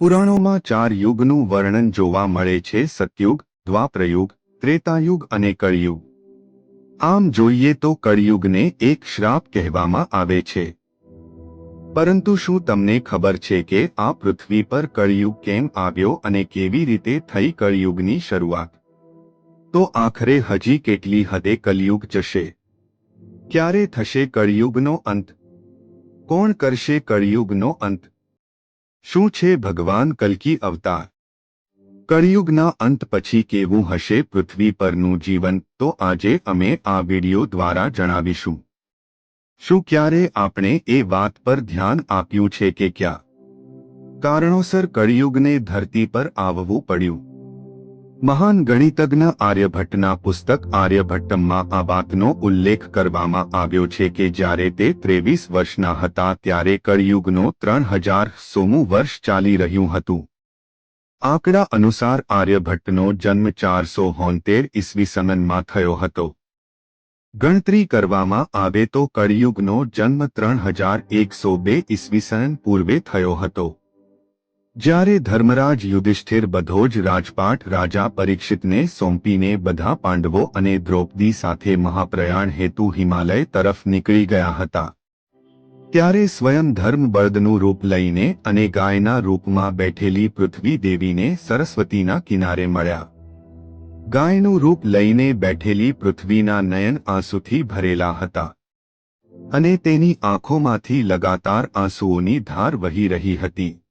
પુરાણોમાં ચાર યુગનું વર્ણન જોવા મળે છે, સતયુગ, દ્વાપરયુગ, ત્રેતાયુગ અને કળિયુગ. આમ જોઈએ તો કળિયુગને એક શ્રાપ કહેવામાં આવે છે. પરંતુ શું તમને ખબર છે કે આ પૃથ્વી પર કળિયુગ કેમ આવ્યો અને કેવી રીતે થઈ કળિયુગની શરૂઆત? તો આખરે હજી કેટલી હદે કલયુગ જશે? ક્યારે થશે કળિયુગનો અંત? કોણ કરશે કળિયુગનો અંત? શું છે ભગવાન કલ્કી અવતાર? કળિયુગના અંત પછી કેવું હશે પૃથ્વી પરનું જીવન? તો આજે અમે આ વિડિયો દ્વારા જણાવીશું. શું ક્યારે આપણે એ વાત પર ધ્યાન આપ્યું છે કે ક્યાં? કારણોસર કળિયુગને ધરતી પર આવવું પડ્યું. મહાન ગણિતજ્ઞ આર્યભટ્ટના પુસ્તક આર્યભટ્ટમમાં આ વાતનો ઉલ્લેખ કરવામાં આવ્યો છે કે જ્યારે તે ત્રેવીસ વર્ષના હતા ત્યારે કળિયુગનો ત્રણ હજાર સોમું વર્ષ ચાલી રહ્યું હતું. આંકડા અનુસાર આર્યભટ્ટનો જન્મ ચારસો હોંતેર ઈસવીસનનમાં થયો હતો. ગણતરી કરવામાં આવે તો કળિયુગનો જન્મ ત્રણ હજાર એકસો બે ઈસવીસન પૂર્વે થયો હતો. જ્યારે ધર્મરાજ યુધિષ્ઠિર બધો જ રાજપાટ રાજા પરીક્ષિતને સોંપીને બધા પાંડવો અને દ્રૌપદી સાથે મહાપ્રયાણ હેતુ હિમાલય તરફ નીકળી ગયા હતા. ત્યારે સ્વયં ધર્મ બળદનું રૂપ લઈને અને ગાયના રૂપમાં બેઠેલી પૃથ્વી દેવીને સરસ્વતીના કિનારે મળ્યા. ગાયનું રૂપ લઈને બેઠેલી પૃથ્વીના નયન આંસુથી ભરેલા હતા. અને તેની આંખોમાંથી લગાતાર આંસુઓની ધાર વહી રહી હતી.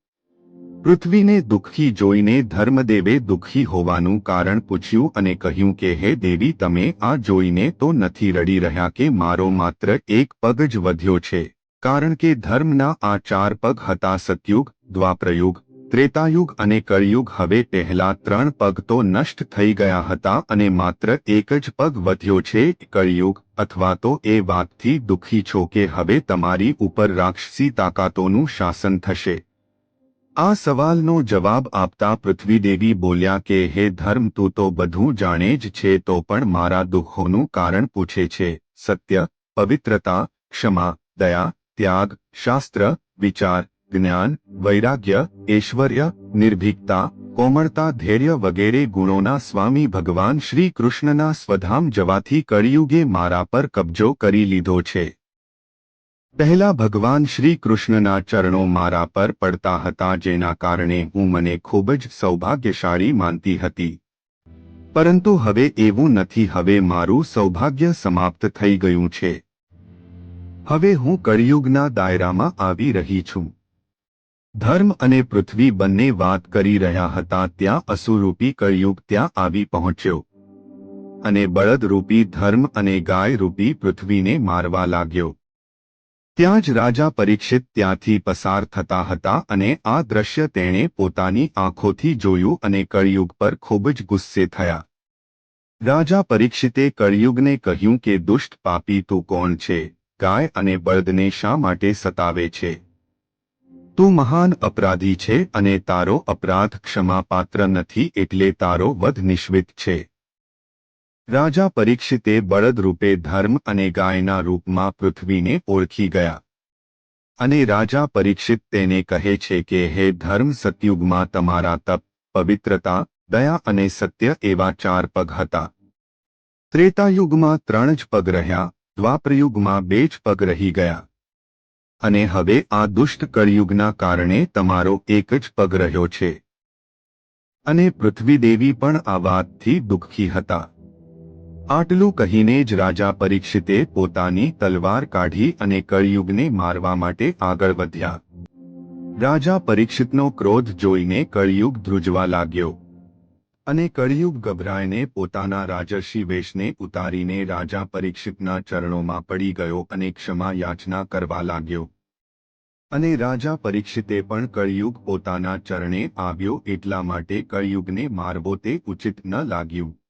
પૃથ્વીને દુઃખી જોઈને ધર્મદેવે દુઃખી હોવાનું કારણ પૂછ્યું અને કહ્યું કે, હે દેવી, તમે આ જોઈને તો નથી રડી રહ્યા કે મારો માત્ર એક પગ જ વધ્યો છે. કારણ કે ધર્મના આ ચાર પગ હતા સતયુગ, દ્વાપ્રયુગ, ત્રેતાયુગ અને કળયુગ. હવે પહેલા ત્રણ પગ તો નષ્ટ થઈ ગયા હતા અને માત્ર એક જ પગ વધ્યો છે, કળયુગ. અથવા તો એ વાતથી દુઃખી છો કે હવે તમારી ઉપર રાક્ષસી તાકાતોનું શાસન થશે. આ સવાલનો જવાબ આપતા પૃથ્વીદેવી બોલ્યા કે, હે ધર્મ, તું તો બધું જાણે જ છે, તો પણ મારા દુઃખોનું કારણ પૂછે છે. સત્ય, પવિત્રતા, ક્ષમા, દયા, ત્યાગ, શાસ્ત્ર, વિચાર, જ્ઞાન, વૈરાગ્ય, ઐશ્વર્ય, નિર્ભીકતા, કોમળતા, ધૈર્ય વગેરે ગુણોના સ્વામી ભગવાન શ્રી કૃષ્ણના સ્વધામ જવાથી કળિયુગે મારા પર કબજો કરી લીધો છે. પહેલા ભગવાન શ્રી કૃષ્ણના ચરણો મારા પર પડતા હતા જેના કારણે હું મને ખૂબ જ સૌભાગ્યશાળી માનતી હતી. પરંતુ હવે એવું નથી, હવે મારું સૌભાગ્ય સમાપ્ત થઈ ગયું છે. હવે હું કળિયુગના દાયરામાં આવી રહી છું. ધર્મ અને પૃથ્વી બંને વાત કરી રહ્યા હતા, ત્યાં અસુરૂપી કળિયુગ ત્યાં આવી પહોંચ્યો. અને બળદરૂપી ધર્મ અને ગાયરૂપી પૃથ્વીને મારવા લાગ્યો. ત્યાં જ રાજા પરીક્ષિત ત્યાંથી પસાર થતા હતા અને આ દ્રશ્ય તેણે પોતાની આંખોથી જોયું અને કળિયુગ પર ખૂબ જ ગુસ્સે થયા. રાજા પરીક્ષિતે કળિયુગને કહ્યું કે, દુષ્ટ પાપી તું કોણ છે? ગાય અને બળદને શા માટે સતાવે છે? તું મહાન અપરાધી છે અને તારો અપરાધ ક્ષમાપાત્ર નથી એટલે તારો વધ નિશ્વિત છે. રાજા પરીક્ષિતે બળદ રૂપે ધર્મ અને ગાયના રૂપમાં પૃથ્વીને ઓળખી ગયા. અને રાજા પરીક્ષિત તેને કહે છે કે, હે ધર્મ સતયુગમાં તમારા તપ, પવિત્રતા, દયા અને સત્ય એવા ચાર પગ હતા. ત્રેતાયુગમાં ત્રણ જ પગ રહ્યા, દ્વાપરયુગમાં બે જ પગ રહી ગયા. અને હવે આ દુષ્ટ કળયુગના કારણે તમારો એક જ પગ રહ્યો છે. અને પૃથ્વીદેવી પણ આ વાતથી દુઃખી હતા. આટલું કહીને જ રાજા પરીક્ષિતે પોતાની તલવાર કાઢી અને કળિયુગને મારવા માટે આગળ વધ્યા. રાજા પરીક્ષિતનો ક્રોધ જોઈને કળયુગ ધ્રુજવા લાગ્યો. અને કળિયુગ ગભરાઈને પોતાના રાજર્ષિ વેશને ઉતારીને રાજા પરીક્ષિતના ચરણોમાં પડી ગયો અને ક્ષમા યાચના કરવા લાગ્યો. અને રાજા પરીક્ષિતે પણ કળિયુગ પોતાના ચરણે આવ્યો એટલા માટે કળિયુગને મારવો તે ઉચિત ન લાગ્યું.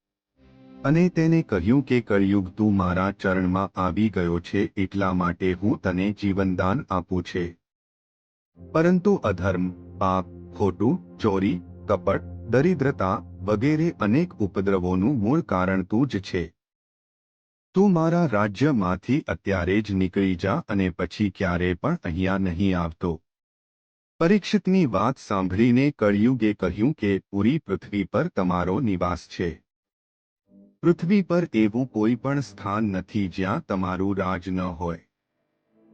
અને તેને કહ્યું કે કળયુગ તું મારા ચરણમાં આવી ગયો છે એટલા માટે હું તને જીવનદાન આપું છે. પરંતુ અધર્મ, પાપ, ખોટું, ચોરી, કપટ, દરિદ્રતા વગેરે અનેક ઉપદ્રવોનું મૂળ કારણ તું જ છે. તું મારા રાજ્યમાંથી અત્યારે જ નીકળી જા અને પછી ક્યારે પણ અહીંયા નહીં આવતો. પરીક્ષિતની વાત સાંભળીને કળિયુગે કહ્યું કે પૂરી પૃથ્વી પર તમારો નિવાસ છે. પૃથ્વી પર એવું કોઈ પણ સ્થાન નથી જ્યાં તમારું રાજ ન હોય.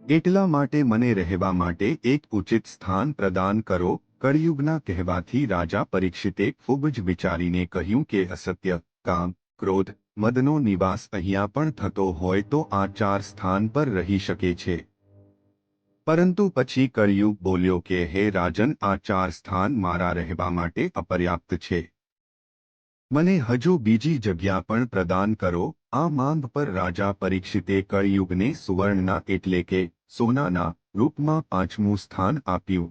એટલા માટે મને રહેવા માટે એક ઉચિત સ્થાન પ્રદાન કરો, કળિયુગના કહેવાથી રાજા પરીક્ષિતે ખૂબ જ વિચારીને કહ્યું કે અસત્ય, કામ, ક્રોધ, મદનો નિવાસ અહીંયા પણ થતો હોય તો આ ચાર સ્થાન પર રહી શકે છે. પરંતુ પછી કળિયુગ બોલ્યો કે, હે રાજન, આ ચાર સ્થાન મારા રહેવા માટે અપર્યાપ્ત છે. મને હજુ બીજી જગ્યા પણ પ્રદાન કરો. આ માંગ પર રાજા પરીક્ષિતે કળિયુગને સુવર્ણના એટલે કે સોનાના રૂપમાં પાંચમું સ્થાન આપ્યું.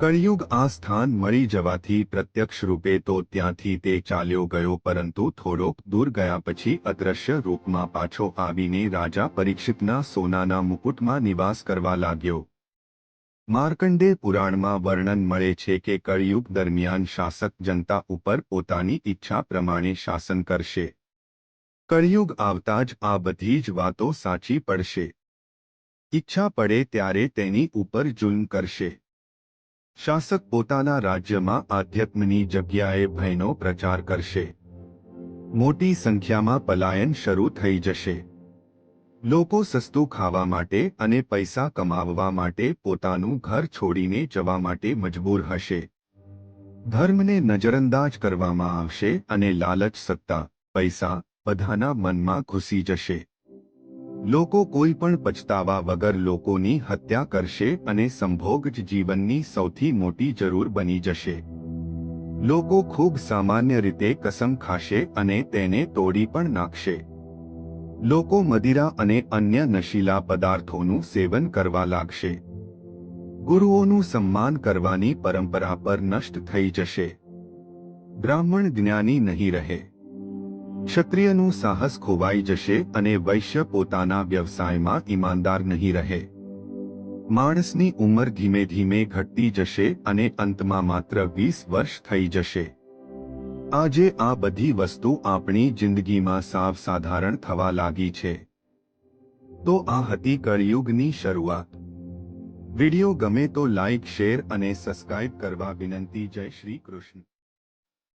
કળિયુગ આ સ્થાન મળી જવાથી પ્રત્યક્ષ રૂપે તો ત્યાંથી તે ચાલ્યો ગયો પરંતુ થોડોક દૂર ગયા પછી અદ્રશ્ય રૂપમાં પાછો આવીને રાજા પરીક્ષિતના સોનાના મુકુટમાં નિવાસ કરવા લાગ્યો. માર્કંડે પુરાણમાં વર્ણન મળે છે કે કળિયુગ દરમિયાન શાસક જનતા ઉપર પોતાની ઈચ્છા પ્રમાણે શાસન કરશે. કળિયુગ આવતા જ આ બધી જ વાતો સાચી પડશે. ઈચ્છા પડે ત્યારે તેની ઉપર જુલ્મ કરશે. શાસક પોતાના રાજ્યમાં આધ્યાત્મની જગ્યાએ ભયનો પ્રચાર કરશે. મોટી સંખ્યામાં પલાયન શરૂ થઈ જશે. લોકો સસ્તું ખાવા માટે અને પૈસા કમાવવા માટે પોતાનું ઘર છોડીને જવા માટે મજબૂર હશે. ધર્મને નજરઅંદાજ કરવામાં આવશે અને લાલચ સત્તા, પૈસા બધાના મનમાં ઘૂસી જશે. લોકો કોઈ પણ પછતાવા વગર લોકોની હત્યા કરશે અને સંભોગ જ જીવનની સૌથી મોટી જરૂર બની જશે. લોકો ખૂબ સામાન્ય રીતે કસમ ખાશે અને તેને તોડી પણ નાખશે. લોકો મદિરા અને અન્ય નશીલા પદાર્થોનું સેવન કરવા લાગશે. ગુરુઓનું સન્માન કરવાની પરંપરા પર નષ્ટ થઈ જશે. બ્રાહ્મણ જ્ઞાની નહીં રહે. ક્ષત્રિયનું સાહસ ખોવાઈ જશે અને વૈશ્ય પોતાના વ્યવસાયમાં ઈમાનદાર નહીં રહે. માણસની ઉંમર ધીમે ધીમે ઘટતી જશે અને અંતમાં માત્ર વીસ વર્ષ થઈ જશે. આજે આ બધી વસ્તુ આપણી જિંદગીમાં સાવ સાધારણ થવા લાગી છે. તો આ હતી કળિયુગની શરૂઆત. વિડિયો ગમે તો લાઇક શેર અને સબસ્ક્રાઇબ કરવા વિનંતી. જય શ્રી કૃષ્ણ.